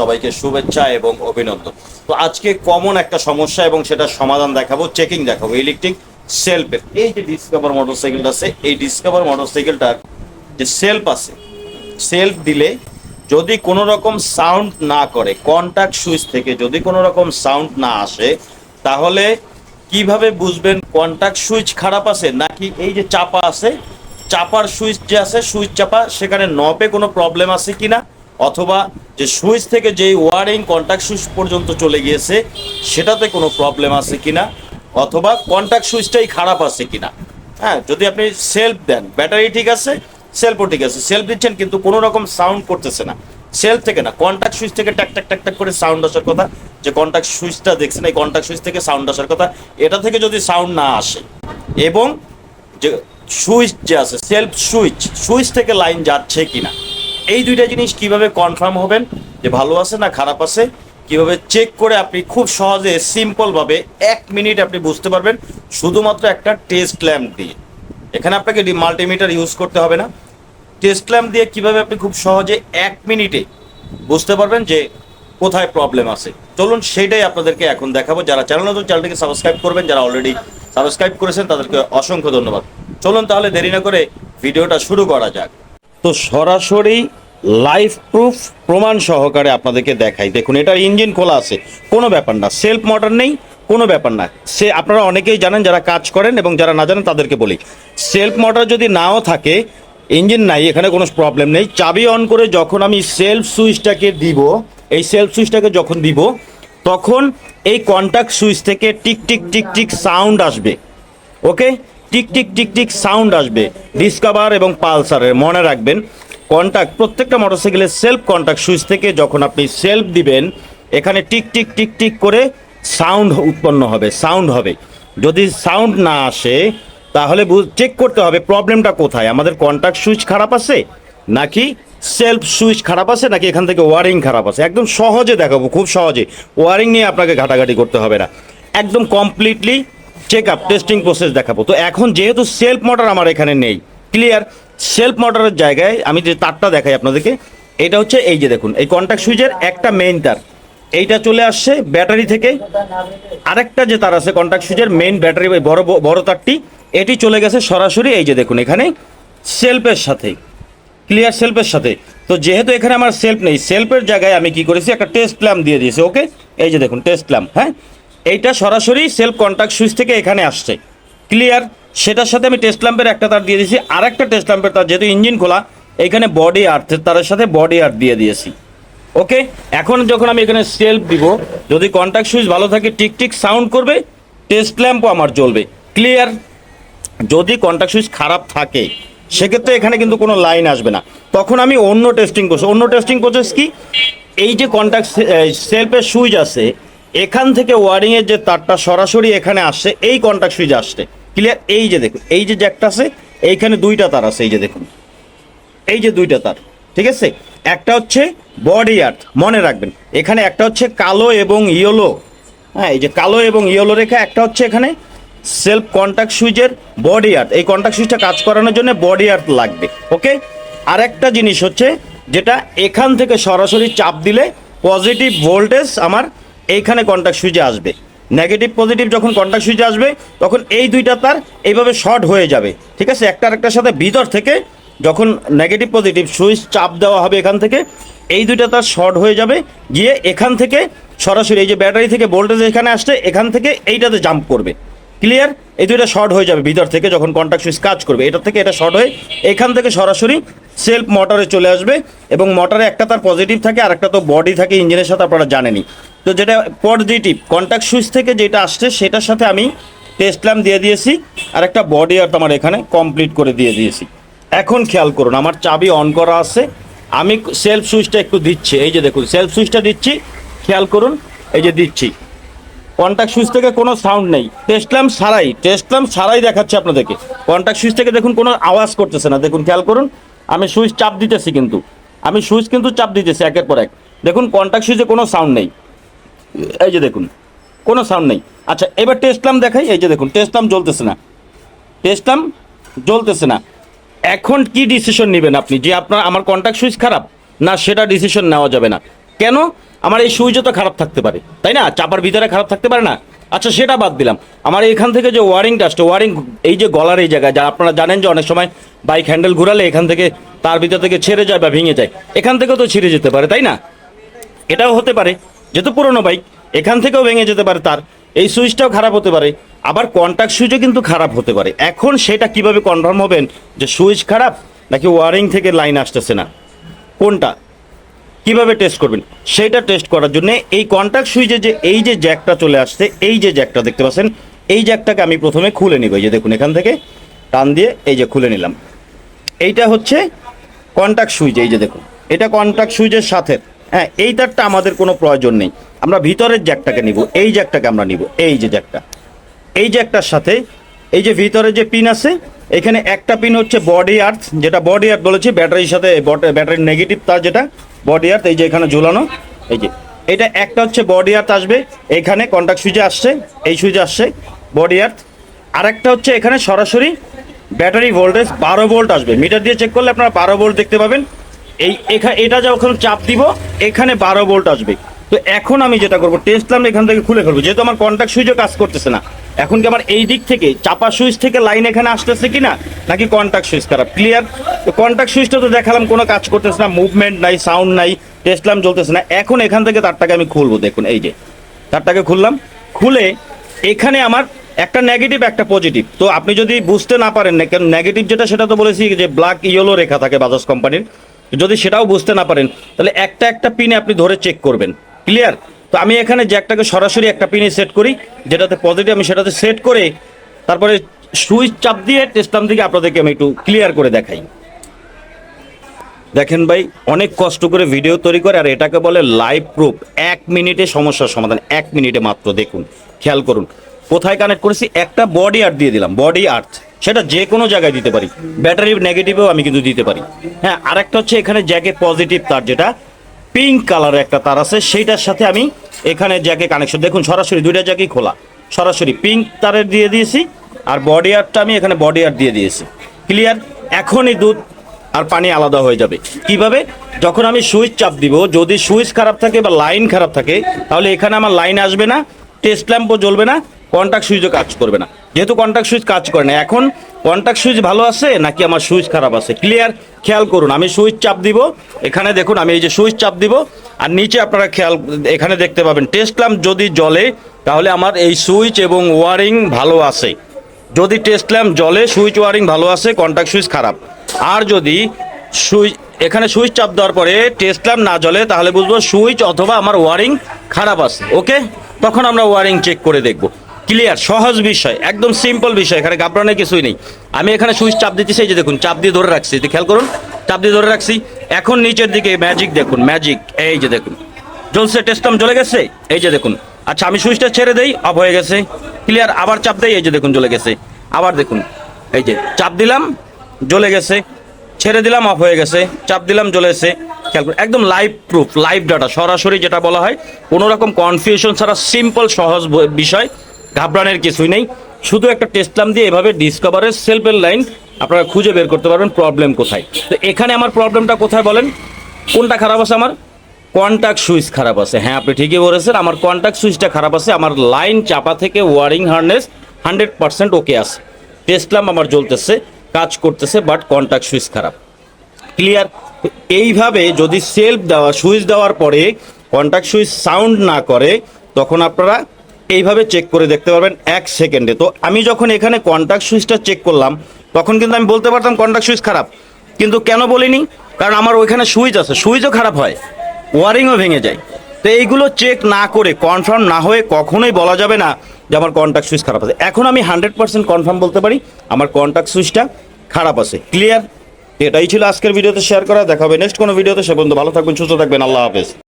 সবাইকে শুভেচ্ছা এবং অভিনন্দন। তো আজকে কমন একটা সমস্যা এবং সেটার সমাধান দেখাবো, চেকিং দেখাবো, ইলেকট্রিক সেলফের এই যে ডিসকভার মোটরসাইকেলটা আছে, এই ডিসকভার মোটরসাইকেলটার যে সেলফ আছে, সেলফ দিলে যদি কোনো রকম সাউন্ড না করে কন্টাক্ট সুইচ থেকে যদি কোনো রকম সাউন্ড না আসে, তাহলে কীভাবে বুঝবেন কন্টাক্ট সুইচ খারাপ আছে? নাকি এই যে চাপা আছে, চাপার সুইচ যে আছে সুইচ চাপা, সেখানে নবে কোনো প্রবলেম আছে কিনা? অথবা যে সুইচ থেকে যেই ওয়ারিং কন্টাক্ট সুইচ পর্যন্ত চলে গিয়েছে, সেটাতে কোনো প্রবলেম আছে কিনা? অথবা কন্ট্যাক্ট সুইচটাই খারাপ আছে কিনা? হ্যাঁ যদি আপনি সেলফ দেন, ব্যাটারি ঠিক আছে সেলফও ঠিক আছে। সেলফ দিচ্ছেন কিন্তু কোনো রকম সাউন্ড করতেছে না। সেলফ থেকে না কন্টাক্ট সুইচ থেকে ট্যাক ট্যাক ট্যাক ট্যাক করে সাউন্ড আসার কথা, যে কন্টাক্ট সুইচটা দেখছেন, এই কন্টাক্ট সুইচ থেকে সাউন্ড আসার কথা, এটা থেকে যদি সাউন্ড না আসে, এবং যে সুইচ যে আছে সেলফ সুইচ সুইচ থেকে লাইন যাচ্ছে কিনা এই দুইটা জিনিস কীভাবে কনফার্ম হবেন? যে ভালো আছে না খারাপ আছে? কীভাবে চেক করে আপনি খুব সহজে সিম্পল ভাবে এক মিনিট আপনি বুঝতে পারবেন। শুধুমাত্র একটা টেস্ট ল্যাম্প দিয়ে। এখানে আপনাকে মাল্টিমিটার ইউজ করতে হবে না। টেস্ট ল্যাম্প দিয়ে কীভাবে আপনি খুব সহজে এক মিনিটে বুঝতে পারবেন যে কোথায় প্রবলেম আছে। চলুন সেটাই আপনাদেরকে এখন দেখাবো। যারা চ্যানেল নতুন চ্যানেলটিকে সাবস্ক্রাইব করবেন, যারা অলরেডি সাবস্ক্রাইব করেছেন, তাদেরকে অসংখ্য ধন্যবাদ। চলুন তাহলে দেরি না করে ভিডিওটা শুরু করা যাক। তো সরাসরি লাইভ প্রুফ প্রমাণ সহকারে আপনাদেরকে দেখাই। দেখুন, এটার ইঞ্জিন খোলা আছে। কোনো ব্যাপার না সেলফ মোটর নেই, কোনো ব্যাপার না। সে আপনারা অনেকেই জানেন, যারা কাজ করেন এবং যারা না জানেন তাদেরকে বলি। সেলফ মোটর যদি নাও থাকে ইঞ্জিন নাই, এখানে কোনো প্রবলেম নেই। চাবি অন করে যখন আমি সেলফ সুইচটাকে দিব, এই সেলফ সুইচটাকে যখন দিব, তখন এই কন্টাক্ট সুইচ থেকে tick tick tick tick sound আসবে। Okay tick tick tick tick sound আসবে। ডিসকভার এবং পালসারের মনে রাখবেন কন্টাক্ট প্রত্যেকটা মোটরসাইকেলের সেলফ কন্টাক্ট সুইচ থেকে যখন আপনি সেলফ দিবেন, এখানে টিক টিক টিক টিক করে সাউন্ড উৎপন্ন হবে সাউন্ড হবে। যদি সাউন্ড না আসে, তাহলে চেক করতে হবে প্রবলেমটা কোথায়? আমাদের কন্টাক্ট সুইচ খারাপ আছে? নাকি সেলফ সুইচ খারাপ আছে? নাকি এখান থেকে ওয়ারিং খারাপ আছে? একদম সহজে দেখাবো, খুব সহজে। ওয়ারিং নিয়ে আপনাকে ঘাটাঘাটি করতে হবে না। একদম completely check up testing process দেখাবো। তো এখন যেহেতু সেলফ মোটর আমার এখানে নেই ক্লিয়ার সেলফ মোটরের জায়গায় আমি যে তারটা দেখাই আপনাদেরকে, এটা হচ্ছে এই যে দেখুন, এই কন্ট্যাক্ট সুইচের একটা মেইন তার। এইটা চলে আসছে ব্যাটারি থেকে। আরেকটা যে তার আছে কন্ট্যাক্ট সুইচের মেইন ব্যাটারি বড় বড় তারটি, এটি চলে গেছে সরাসরি এই যে দেখুন, এখানে সেলফের সাথে। ক্লিয়ার সেলফের সাথে। তো যেহেতু এখানে আমার সেলফ নেই সেলফের জায়গায় আমি কি করেছি, একটা টেস্ট ল্যাম্প দিয়ে দিয়েছি ওকে এই যে দেখুন টেস্ট ল্যাম্প হ্যাঁ? এইটা সরাসরি সেলফ কন্ট্যাক্ট সুইচ থেকে এখানে আসছে। ক্লিয়ার সেটার সাথে আমি টেস্ট ল্যাম্পের একটা তার দিয়ে দিয়েছি। আর একটা টেস্ট ল্যাম্পের তার, যেহেতু ইঞ্জিন খোলা, এখানে বডি আর্থের তারের সাথে বডি আর্থ দিয়ে দিয়েছি। ওকে এখন যখন আমি এখানে সেলফ দিব, যদি কন্ট্যাক্ট সুইচ ভালো থাকে, টিক টিক সাউন্ড করবে টেস্ট ল্যাম্পও আমার জ্বলবে। ক্লিয়ার যদি কন্ট্যাক্ট সুইচ খারাপ থাকে, সেক্ষেত্রে এখানে কিন্তু কোনো লাইন আসবে না। তখন আমি অন্য টেস্টিং করছি। অন্য টেস্টিং প্রসেস কি? এই যে কন্ট্যাক্ট সেলফের সুইচ আছে এখান থেকে ওয়ারিংয়ের যে তারটা সরাসরি এখানে আসছে, এই কন্ট্যাক্ট সুইচ আসছে। ক্লিয়ার এই যে দেখুন, এই যে জ্যাকটা আছে, এইখানে দুইটা তার আছে, এই যে দেখুন। এই যে দুইটা তার, ঠিক আছে? একটা হচ্ছে বডি আর্থ মনে রাখবেন। এখানে একটা হচ্ছে কালো এবং ইয়েলো হ্যাঁ এই যে কালো এবং ইয়েলো রেখা, একটা হচ্ছে এখানে সেলফ কন্ট্যাক্ট সুইচের বডি আর্থ এই কন্ট্যাক্ট সুইচটা কাজ করানোর জন্য বডি আর্থ লাগবে ওকে আর একটা জিনিস হচ্ছে, যেটা এখান থেকে সরাসরি চাপ দিলে পজিটিভ ভোল্টেজ আমার এইখানে কন্ট্যাক্ট সুইচে আসবে। নেগেটিভ পজিটিভ যখন কন্ট্যাক্ট সুইচে আসবে, তখন এই দুইটা তার এইভাবে শর্ট হয়ে যাবে। ঠিক আছে? একটা আরেকটার সাথে ভিতর থেকে যখন নেগেটিভ পজিটিভ সুইচ চাপ দেওয়া হবে এখান থেকে, এই দুইটা তার শর্ট হয়ে যাবে। গিয়ে এখান থেকে সরাসরি এই যে ব্যাটারি থেকে ভোল্টেজ এখানে আসছে, এখান থেকে এইটাতে জাম্প করবে। ক্লিয়ার এই দুইটা শর্ট হয়ে যাবে ভিতর থেকে যখন কন্ট্যাক্ট সুইচ কাজ করবে। এটা থেকে এটা শর্ট হয়ে এখান থেকে সরাসরি সেলফ মোটরে চলে আসবে এবং মোটরে একটা তার পজিটিভ থাকে আর একটা তো বডি থাকে, ইঞ্জিনের সাথে আপনারা জানেনই। তো যেটা পজিটিভ কন্ট্যাক্ট সুইচ থেকে যেটা আসছে, সেটার সাথে আমি টেস্ট ল্যাম্প দিয়ে দিয়েছি, আর একটা বডি আর্ট আমার এখানে কমপ্লিট করে দিয়ে দিয়েছি। এখন খেয়াল করুন, আমার চাবি অন করা আছে, আমি সেলফ সুইচটা একটু দিচ্ছি, এই যে দেখুন সেলফ সুইচটা দিচ্ছি, খেয়াল করুন, এই যে দিচ্ছি। কন্ট্যাক্ট সুইচ থেকে কোনো সাউন্ড নেই টেস্ট ল্যাম্প সারাই টেস্ট ল্যাম্প সারাই দেখাচ্ছে আপনাদেরকে। কন্ট্যাক্ট সুইচ থেকে দেখুন কোনো আওয়াজ করতেছে না, দেখুন, খেয়াল করুন আমি সুইচ চাপ দিতেছি কিন্তু। আমি সুইচ কিন্তু চাপ দিতেছি একের পর এক। দেখুন কন্ট্যাক্ট সুইচে কোনো সাউন্ড নেই। এই যে দেখুন, কোনো সাউন্ড নেই। আচ্ছা এবার টেস্ট ল্যাম্প দেখাই। এই যে দেখুন টেস্ট ল্যাম্প জ্বলতেছে না। টেস্ট ল্যাম্প জ্বলতেছে না। এখন কি ডিসিশন নেবেন আপনি? যে আপনার, আমার কন্ট্যাক্ট সুইচ খারাপ, না সেটা ডিসিশন নেওয়া যাবে না। কেন? আমার এই সুইচও তো খারাপ থাকতে পারে। তাই না? চাপার ভিতরে খারাপ থাকতে পারে না। আচ্ছা সেটা বাদ দিলাম। আমার এখান থেকে যে ওয়ারিংটা আসছে, ওয়ারিং এই যে গলার এই জায়গায় যা আপনারা জানেন যে অনেক সময় বাইক হ্যান্ডেল ঘুরালে এখান থেকে তার ভিতর থেকে ছেড়ে যায় বা ভেঙে যায়, এখান থেকেও তো ছিঁড়ে যেতে পারে, তাই না? এটাও হতে পারে, যেহেতু পুরোনো বাইক, এখান থেকেও ভেঙে যেতে পারে তার, এই সুইচটাও খারাপ হতে পারে, আবার কন্ট্যাক্ট সুইচও কিন্তু খারাপ হতে পারে। এখন সেটা কীভাবে কনফার্ম হবেন যে সুইচ খারাপ, নাকি ওয়ারিং থেকে লাইন আসতেছে না? কোনটা? কীভাবে টেস্ট করবেন? সেটা টেস্ট করার জন্য এই কন্ট্যাক্ট সুইচে যে, এই যে জ্যাকটা চলে আসছে, এই যে জ্যাকটা দেখতে পাচ্ছেন, এই জ্যাকটাকে আমি প্রথমে খুলে নিব। এই যে দেখুন এখান থেকে, টান দিয়ে এই যে খুলে নিলাম। এইটা হচ্ছে কন্ট্যাক্ট সুইচ এই যে দেখুন। এটা কন্ট্যাক্ট সুইচের সাথে হ্যাঁ এই তারটা আমাদের কোনো প্রয়োজন নেই। আমরা ভিতরের জ্যাকটাকে নিব, এই জ্যাকটাকে আমরা নিব, এই যে জ্যাকটা এই জ্যাকটার সাথে, এই যে ভিতরে যে পিন আছে এখানে একটা পিন হচ্ছে বডি আর্থ যেটা বডি আর্থ বলেছি ব্যাটারির সাথে ব্যাটারির নেগেটিভ তার যেটা বডি আর্থ এই যে এখানে ঝুলানো, এই যে। এটা একটা হচ্ছে বডি আর্থ আসবে, এখানে কন্ট্যাক্ট সুইচে আসছে, এই সুইচে আসছে বডি আর্থ আরেকটা হচ্ছে এখানে সরাসরি ব্যাটারি ভোল্টেজ বারো ভোল্ট আসবে। মিটার দিয়ে চেক করলে আপনারা বারো ভোল্ট দেখতে পাবেন। এই এখা এটা যখন চাপ দিব, এখানে বারো ভোল্ট আসবে। তো এখন আমি যেটা করব টেস্ট এখান থেকে খুলে ফেলব, যেহেতু আমার কন্ট্যাক্ট সুইচও কাজ করতেছে না। এখন কি আমার এই দিক থেকে চাপা সুইচ থেকে লাইন এখানে আসতেছে কি না নাকি কন্ট্যাক্ট সুইচ খারাপ? ক্লিয়ার তো কন্ট্যাক্ট সুইচটা তো দেখালাম, কোনো কাজ করতেছে না মুভমেন্ট নাই সাউন্ড নাই টেস্ট লাম চলতেছে না। এখন এখান থেকে তারটাকে আমি খুলবো, দেখুন, এই যে। তারটাকে খুললাম, খুলে এখানে আমার একটা নেগেটিভ একটা পজিটিভ তো আপনি যদি বুঝতে না পারেন, না কেন নেগেটিভ যেটা, সেটা তো বলেছি যে ব্ল্যাক ইয়েলো রেখা থাকে বাজাজ কোম্পানির যদি সেটাও বুঝতে না পারেন, তাহলে একটা একটা পিনে আপনি ধরে চেক করবেন। ক্লিয়ার তো আমি এখানে জ্যাকটাকে সরাসরি একটা পিনে সেট করি, যেটাতে পজিটিভ আমি সেটাতে সেট করে তারপরে সুইচ চাপ দিয়ে টেস্টাম থেকে আপনাদেরকে আমি একটু ক্লিয়ার করে দেখাই। দেখেন ভাই, অনেক কষ্ট করে ভিডিও তৈরি করে, আর এটাকে বলে লাইভ প্রুফ এক মিনিটে সমস্যার সমাধান, এক মিনিটে মাত্র। দেখুন, খেয়াল করুন। কোথায় কানেক্ট করেছি? একটা বডি আর্ট দিয়ে দিলাম বডি আর্থ সেটা যে কোনো জায়গায় দিতে পারি। ব্যাটারি নেগেটিভেও আমি কিন্তু দিতে পারি। হ্যাঁ আরেকটা হচ্ছে এখানে জ্যাকে পজিটিভ তার যেটা পিঙ্ক কালারের একটা তার আছে, সেইটার সাথে আমি এখানে জ্যাকে কানেকশন দেখুন, সরাসরি দুইটা জ্যাকেই খোলা। সরাসরি পিঙ্ক তারের দিয়ে দিয়েছি, আর বডি আর্টটা আমি এখানে বডি আর্ট দিয়ে দিয়েছি। ক্লিয়ার এখনই দুধ আর পানি আলাদা হয়ে যাবে। কীভাবে? যখন আমি সুইচ চাপ দিব, যদি সুইচ খারাপ থাকে বা লাইন খারাপ থাকে, তাহলে এখানে আমার লাইন আসবে না টেস্ট ল্যাম্পও জ্বলবে না কন্ট্যাক্ট সুইচও কাজ করবে না। যেহেতু কন্ট্যাক্ট সুইচ কাজ করে না, এখন কন্ট্যাক্ট সুইচ ভালো আছে নাকি আমার সুইচ খারাপ আছে? ক্লিয়ার খেয়াল করুন, আমি সুইচ চাপ দিব। এখানে দেখুন, আমি এই যে সুইচ চাপ দিব। আর নিচে আপনারা খেয়াল, এখানে দেখতে পাবেন টেস্ট ল্যাম্প যদি জ্বলে, তাহলে আমার এই সুইচ এবং ওয়ারিং ভালো আছে। যদি টেস্ট ল্যাম্প জলে সুইচ ওয়ারিং ভালো আছে কন্ট্যাক্ট সুইচ খারাপ। আর যদি সুইচ এখানে সুইচ চাপ দেওয়ার পরে টেস্ট ল্যাম্প না জ্বলে, তাহলে বুঝব সুইচ অথবা আমার ওয়ারিং খারাপ আছে ওকে তখন আমরা ওয়ারিং চেক করে দেখব। ক্লিয়ার সহজ বিষয়, একদম সিম্পল বিষয়, এখানে ঘাবড়ানোর কিছুই নেই। আমি এখানে সুইচ চাপ দিতেছি যে দেখুন, চাপ দিয়ে ধরে রাখছি যে খেয়াল করুন, চাপ দিয়ে ধরে রাখছি। এখন নিচের দিকে ম্যাজিক দেখুন ম্যাজিক এই যে দেখুন। জ্বলছে টেস্টাম জ্বলে গেছে, এই যে দেখুন। আচ্ছা আমি সুইচটা ছেড়ে দেই অফ হয়ে গেছে। ক্লিয়ার আবার চাপ দেই, এই যে দেখুন, জ্বলে গেছে। আবার দেখুন, এই যে চাপ দিলাম, জ্বলে গেছে। ছেড়ে দিলাম অফ হয়ে গেছে। চাপ দিলাম, জ্বলে গেছে। খেয়াল করুন, একদম লাইভ প্রুফ লাইভ ডাটা সরাসরি যেটা বলা হয়, কোনো রকম কনফিউশন ছাড়া সিম্পল সহজ বিষয়। ঘাবড়ানোর কিছুই নেই। শুধু একটা টেস্ট টেস্টলাম দিয়ে এভাবে ডিসকভারের সেলফের লাইন আপনারা খুঁজে বের করতে পারবেন প্রবলেম কোথায়। তো এখানে আমার প্রবলেমটা কোথায় বলেন? কোনটা খারাপ আছে আমার? কন্ট্যাক্ট সুইচ খারাপ আছে। হ্যাঁ আপনি ঠিকই বলেছেন, আমার কন্ট্যাক্ট সুইচটা খারাপ আছে। আমার লাইন চাপা থেকে wiring harness hundred percent okay আছে। টেস্টলাম আমার জ্বলতেছে, কাজ করতেছে বাট কন্ট্যাক্ট সুইচ খারাপ। ক্লিয়ার এইভাবে যদি সেলফ দেওয়া সুইচ দেওয়ার পরে কন্ট্যাক্ট সুইচ সাউন্ড না করে, তখন আপনারা এইভাবে চেক করে দেখতে পারবেন এক সেকেন্ডে তো আমি যখন এখানে কন্ট্যাক্ট সুইচটা চেক করলাম, তখন কিন্তু আমি বলতে পারতাম কন্ট্যাক্ট সুইচ খারাপ। কিন্তু কেন বলিনি? কারণ আমার ওইখানে সুইচ আছে। সুইচও খারাপ হয়। ওয়ারিংও ভেঙে যায়। তো এইগুলো চেক না করে কনফার্ম না হয়ে কখনোই বলা যাবে না যে আমার কন্ট্যাক্ট সুইচ খারাপ আছে। এখন আমি হান্ড্রেড পার্সেন্ট কনফার্ম বলতে পারি, আমার কন্ট্যাক্ট সুইচটা খারাপ আছে। ক্লিয়ার এটাই ছিল আজকের ভিডিওতে শেয়ার করা। দেখা হবে নেক্সট কোনো ভিডিওতে। সে বন্ধু ভালো থাকবেন, সুস্থ থাকবেন। আল্লাহ হাফেজ।